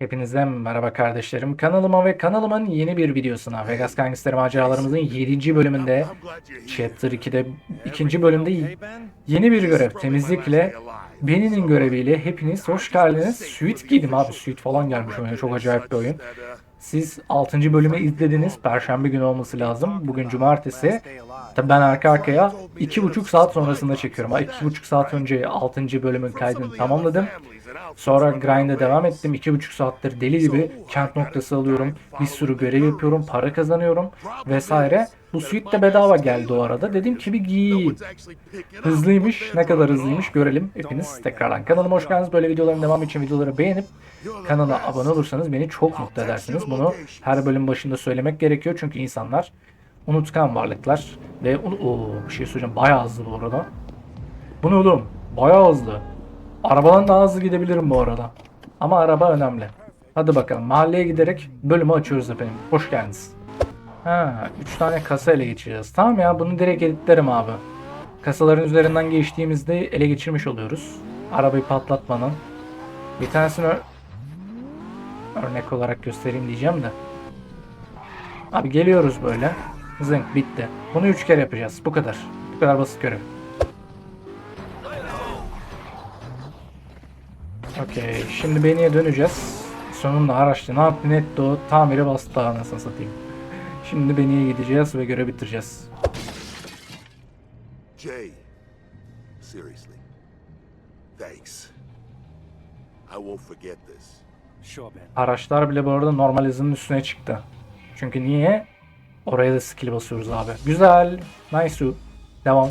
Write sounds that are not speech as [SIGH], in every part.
Hepinize merhaba kardeşlerim. Kanalıma ve kanalımın yeni bir videosuna Vegas Gangster maceralarımızın 7. bölümünde Chapter 2'de 2. bölümde yeni bir görev temizlikle Benny'nin göreviyle hepiniz hoş geldiniz. Suite giydim abi. Suite falan gelmiş oyuna. Çok acayip bir oyun. Siz 6. bölümü izlediniz. Perşembe günü olması lazım. Bugün cumartesi. Tabii ben arka arkaya 2,5 saat sonrasında çekiyorum. 2,5 saat önce 6. bölümün kaydını tamamladım. Sonra grind'e devam ettim. 2,5 saattir deli gibi kent noktası alıyorum. Bir sürü görev yapıyorum. Para kazanıyorum. Vesaire. Bu suite de bedava geldi o arada. Dedim ki bir giyeyim. Hızlıymış. Ne kadar hızlıymış görelim. Hepiniz tekrardan kanalıma hoş geldiniz. Böyle videoların devamı için videoları beğenip kanala abone olursanız beni çok mutlu edersiniz. Bunu her bölüm başında söylemek gerekiyor. Çünkü insanlar unutkan varlıklar. Ve Oo, bir şey söyleyeceğim. Bayağı hızlı bu arada. Bu ne oğlum? Bayağı hızlı. Arabadan daha hızlı gidebilirim bu arada. Ama araba önemli. Hadi bakalım mahalleye giderek bölümü açıyoruz efendim. Hoş geldiniz. Ha, 3 tane kasa ele geçireceğiz. Tamam ya bunu direkt editlerim abi. Kasaların üzerinden geçtiğimizde ele geçirmiş oluyoruz. Arabayı patlatmanın. Bir tanesini ör- örnek olarak göstereyim diyeceğim de. Abi geliyoruz böyle. Zınk bitti. Bunu 3 kere yapacağız. Bu kadar. Bu kadar basit görev. Okey. Şimdi Beni'ye döneceğiz. Sonunda araçta ne yaptı netti o tamiri bastı anasını satayım. Şimdi Beni'ye gideceğiz ve görev bitireceğiz. Jay, seriously, thanks. I won't forget this. Araçlar bile bu arada normal hızının üstüne çıktı. Çünkü niye? Oraya da skill basıyoruz abi. Güzel. Nice. Devam.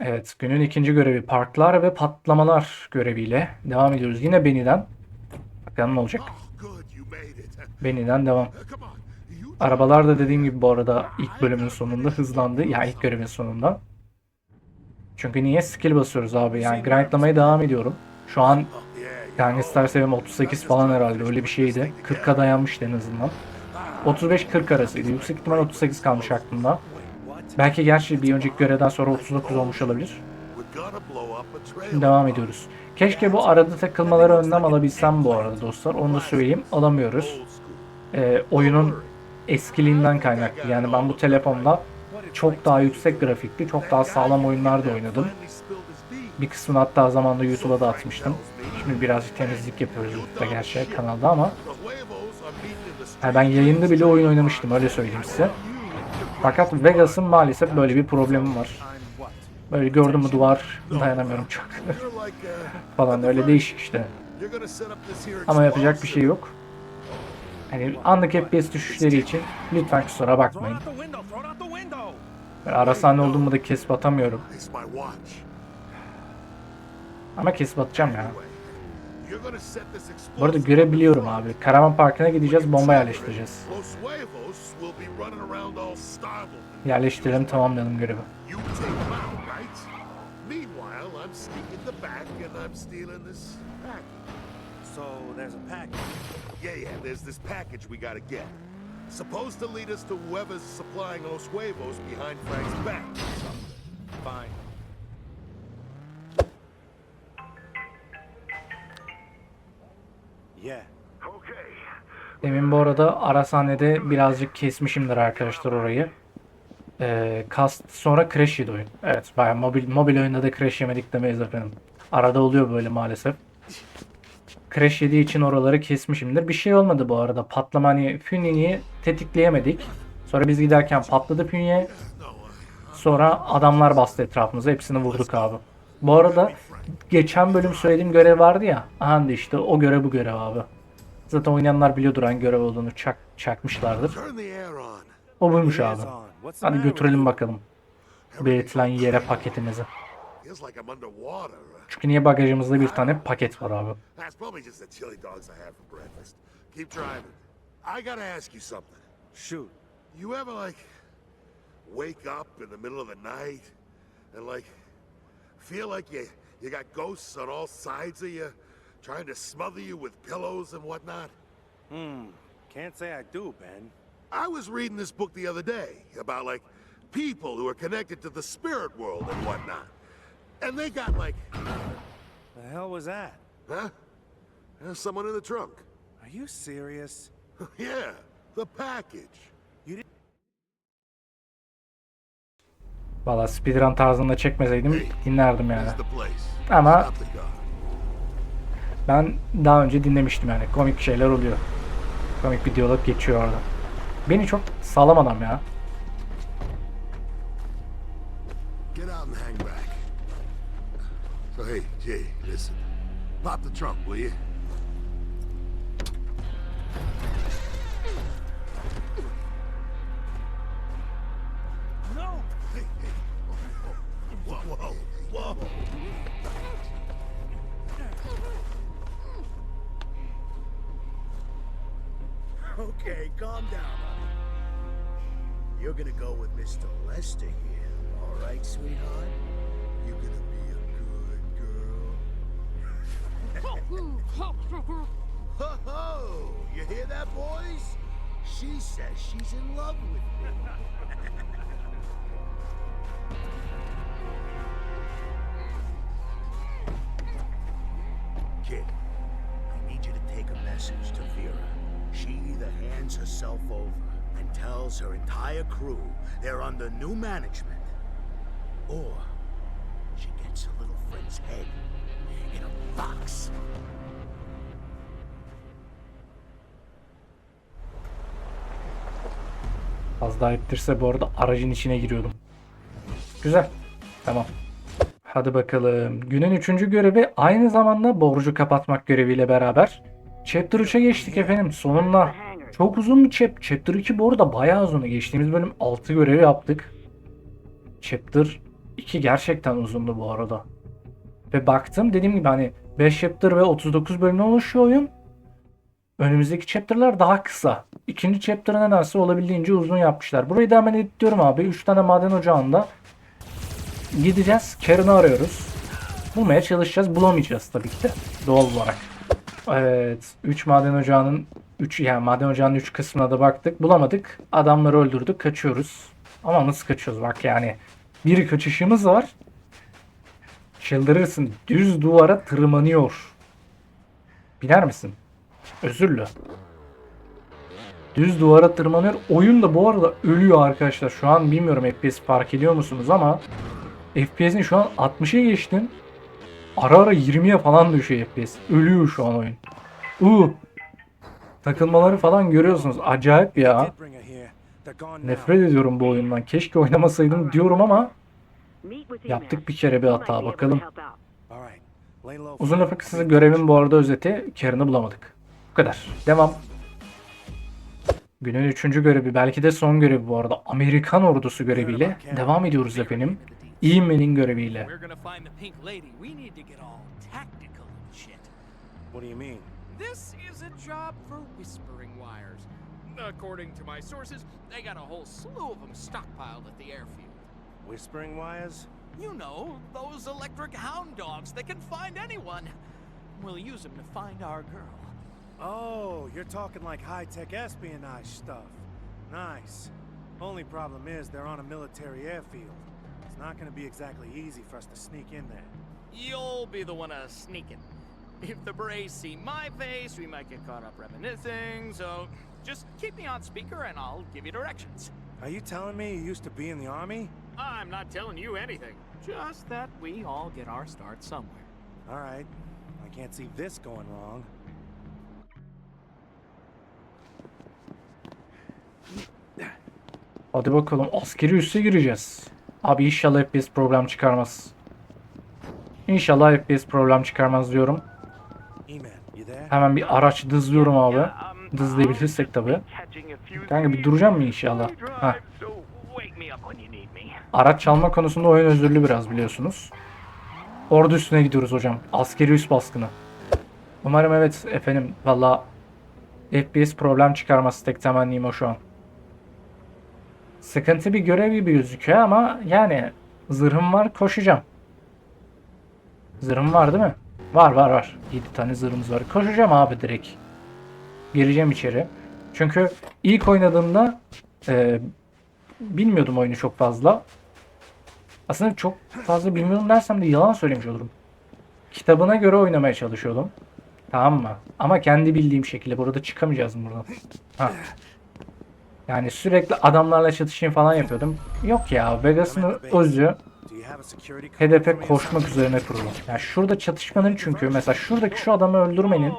Evet günün ikinci görevi parklar ve patlamalar göreviyle devam ediyoruz. Yine Beni'den. Bakalım ne olacak. İt. Beni'den devam. You Arabalar da dediğim gibi bu arada ilk bölümün sonunda hızlandı. Yani ilk görevin sonunda. Çünkü niye skill basıyoruz abi? Yani grindlamaya devam ediyorum. Şu an Gangster seviyem 38 falan herhalde öyle bir şeydi. 40'a dayanmıştı en azından. 35-40 arasıydı. Yüksek ihtimal 38 kalmış aklımda. Belki gerçi bir önceki görevden sonra 39 olmuş olabilir. Şimdi devam ediyoruz. Keşke bu arada takılmaları önlem alabilsem bu arada dostlar. Onu da söyleyeyim. Alamıyoruz. Ee, oyunun eskiliğinden kaynaklı. Yani ben bu telefonda çok daha yüksek grafikli, çok daha sağlam oyunlar da oynadım. Bir kısmını hatta zamanında YouTube'a da atmıştım. Şimdi birazcık temizlik yapıyoruz YouTube'da gerçi kanalda ama yani ben yayında bile oyun oynamıştım öyle söyleyeyim size. Fakat Vegas'ın maalesef böyle bir problemi var. Böyle gördüm mü duvar dayanamıyorum çok [LAUGHS] falan öyle değişik işte. Ama yapacak bir şey yok. Hani anlık FPS düşüşleri için lütfen kusura bakmayın. Ben arasane olduğumu da kesip atamıyorum. Ama kesip atacağım ya. Bu arada görebiliyorum abi. Karavan Parkı'na gideceğiz, bomba yerleştireceğiz. Yerleştirelim, tamamlayalım görevi. So there's a package. Yeah, yeah, there's this package we gotta get. Supposed to lead us to whoever's supplying Los Huevos behind Frank's back. Fine. Demin bu arada Arasane'de birazcık kesmişimdir arkadaşlar orayı. Ee, kast sonra crash yedi oyun. Evet bayağı mobil, mobil oyunda da crash yemedik demeyiz efendim. Arada oluyor böyle maalesef. Crash yediği için oraları kesmişimdir. Bir şey olmadı bu arada. Patlama hani Fünye'yi tetikleyemedik. Sonra biz giderken patladı Fünye. Sonra adamlar bastı etrafımıza. Hepsini vurduk abi. Bu arada geçen bölüm söylediğim görev vardı ya. Aha işte o görev bu görev abi. Zaten oynayanlar biliyordur hangi görev olduğunu çak, çakmışlardır. O buymuş abi. Hadi götürelim bakalım. Belirtilen yere paketimizi. Çünkü niye bagajımızda bir tane paket var abi. I gotta ask you something. Shoot. You ever like wake up in the middle of the night and like feel like you you got ghosts on all sides of you trying to smother you with pillows and whatnot? Hmm. Can't say I do, Ben. I was reading this book the other day about like people who are connected to the spirit world and whatnot. And they got like, The hell was that? huh? There's someone in the trunk. Are you serious? [LAUGHS] yeah, the package. Valla speedrun tarzında çekmeseydim dinlerdim yani. Ama ben daha önce dinlemiştim yani. Komik şeyler oluyor. Komik bir diyalog geçiyor orada. Beni çok sağlam adam ya. Get out and hang back. So hey, Jay, listen. Pop the trunk, will you? Okay, calm down, honey. You're gonna go with Mr. Lester here, all right, sweetheart? You're gonna be a good girl. [LAUGHS] Ho ho! You hear that, boys? She says she's in love with me. [LAUGHS] hands herself over and tells her entire crew they're under new management, or she gets her little friend's head in a box. Az daha ittirse bu arada aracın içine giriyordum. Güzel. Tamam. Hadi bakalım. Günün üçüncü görevi aynı zamanda borcu kapatmak göreviyle beraber. Chapter 3'e geçtik efendim sonunda. Çok uzun bir chap. Chapter 2 bu arada bayağı uzun. Geçtiğimiz bölüm 6 görevi yaptık. Chapter 2 gerçekten uzundu bu arada. Ve baktım dediğim gibi hani 5 chapter ve 39 bölümden oluşuyor oyun. Önümüzdeki chapter'lar daha kısa. İkinci chapter'ı nedense olabildiğince uzun yapmışlar. Burayı da hemen editliyorum abi. 3 tane maden ocağında gideceğiz. Karen'ı arıyoruz. Bulmaya çalışacağız. Bulamayacağız tabii ki de. Doğal olarak. Evet. 3 maden ocağının 3 yani maden ocağının 3 kısmına da baktık. Bulamadık. Adamları öldürdük. Kaçıyoruz. Ama nasıl kaçıyoruz bak yani. Bir kaçışımız var. Çıldırırsın. Düz duvara tırmanıyor. Biner misin? Özürlü. Düz duvara tırmanıyor. Oyun da bu arada ölüyor arkadaşlar. Şu an bilmiyorum FPS fark ediyor musunuz ama FPS'in şu an 60'a geçtim. Ara ara 20'ye falan düşüyor FPS. Ölüyor şu an oyun. Uuu. Takılmaları falan görüyorsunuz. Acayip ya. Nefret ediyorum bu oyundan. Keşke oynamasaydım diyorum ama yaptık bir kere bir hata. Bakalım. Uzun lafı kısası görevin bu arada özeti. Karen'ı bulamadık. Bu kadar. Devam. Günün üçüncü görevi belki de son görevi bu arada. Amerikan ordusu göreviyle devam ediyoruz efendim. E-Man'in göreviyle. What do you mean? This is a job for whispering wires. According to my sources, they got a whole slew of them stockpiled at the airfield. Whispering wires? You know, those electric hound dogs that can find anyone. We'll use them to find our girl. Oh, you're talking like high-tech espionage stuff. Nice. Only problem is they're on a military airfield. It's not gonna be exactly easy for us to sneak in there. You'll be the one uh, sneaking. If the Braves see my face, we might get caught up reminiscing, so just keep me on speaker and I'll give you directions. Are you telling me you used to be in the army? I'm not telling you anything. Just that we all get our start somewhere. All right. I can't see this going wrong. Hadi bakalım askeri üsse gireceğiz. Abi inşallah FPS problem çıkarmaz. İnşallah FPS problem çıkarmaz diyorum. Hemen bir araç dızlıyorum abi. Dızlayabilirsek tabi. Kanka bir duracağım mı inşallah? Heh. Araç çalma konusunda oyun özürlü biraz biliyorsunuz. Ordu üstüne gidiyoruz hocam. Askeri üs baskını. Umarım evet efendim. Valla FPS problem çıkarmaz tek temennim o şu an. Sıkıntı bir görev gibi gözüküyor ama yani zırhım var koşacağım. Zırhım var değil mi? Var var var. 7 tane zırhımız var. Koşacağım abi direkt. Gireceğim içeri. Çünkü ilk oynadığımda e, bilmiyordum oyunu çok fazla. Aslında çok fazla bilmiyordum dersem de yalan söylemiş olurum. Kitabına göre oynamaya çalışıyordum. Tamam mı? Ama kendi bildiğim şekilde. Burada çıkamayacağız buradan? Ha. Yani sürekli adamlarla çatışayım falan yapıyordum. Yok ya Vegas'ın özü Hedefe koşmak üzerine kurulu. Yani şurada çatışmanın çünkü mesela şuradaki şu adamı öldürmenin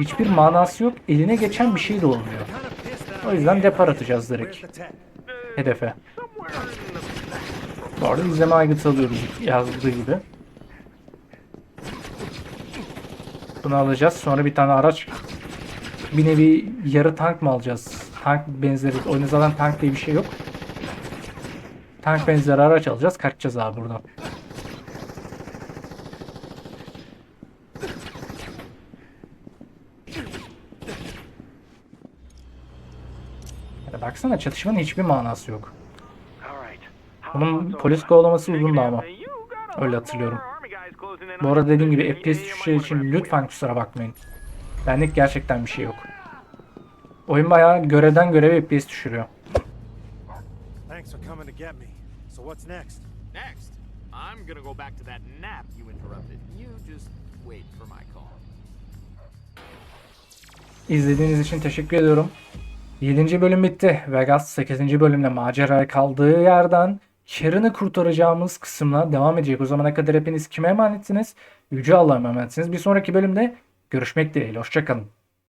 hiçbir manası yok. Eline geçen bir şey de olmuyor. O yüzden depar atacağız direkt hedefe. Bu arada izleme aygıtı alıyoruz yazdığı gibi. Bunu alacağız. Sonra bir tane araç bir nevi yarı tank mı alacağız? Tank benzeri. Oyunda zaten tank diye bir şey yok. Tank benzeri araç alacağız. Kaçacağız abi buradan. Yani baksana çatışmanın hiçbir manası yok. Bunun polis kovalaması uzundu ama. Öyle hatırlıyorum. Bu arada dediğim gibi FPS düşüşleri için lütfen kusura bakmayın. Benlik gerçekten bir şey yok. Oyun bayağı görevden göreve FPS düşürüyor. Thanks for coming to get me. So what's next? Next, I'm gonna go back to that nap you interrupted. You just wait for my call. İzlediğiniz için teşekkür ediyorum. 7. bölüm bitti. Vegas 8. bölümde maceraya kaldığı yerden Sharon'ı kurtaracağımız kısımla devam edecek. O zamana kadar hepiniz kime emanetsiniz? Yüce Allah'a emanetsiniz. Bir sonraki bölümde görüşmek dileğiyle. Hoşçakalın.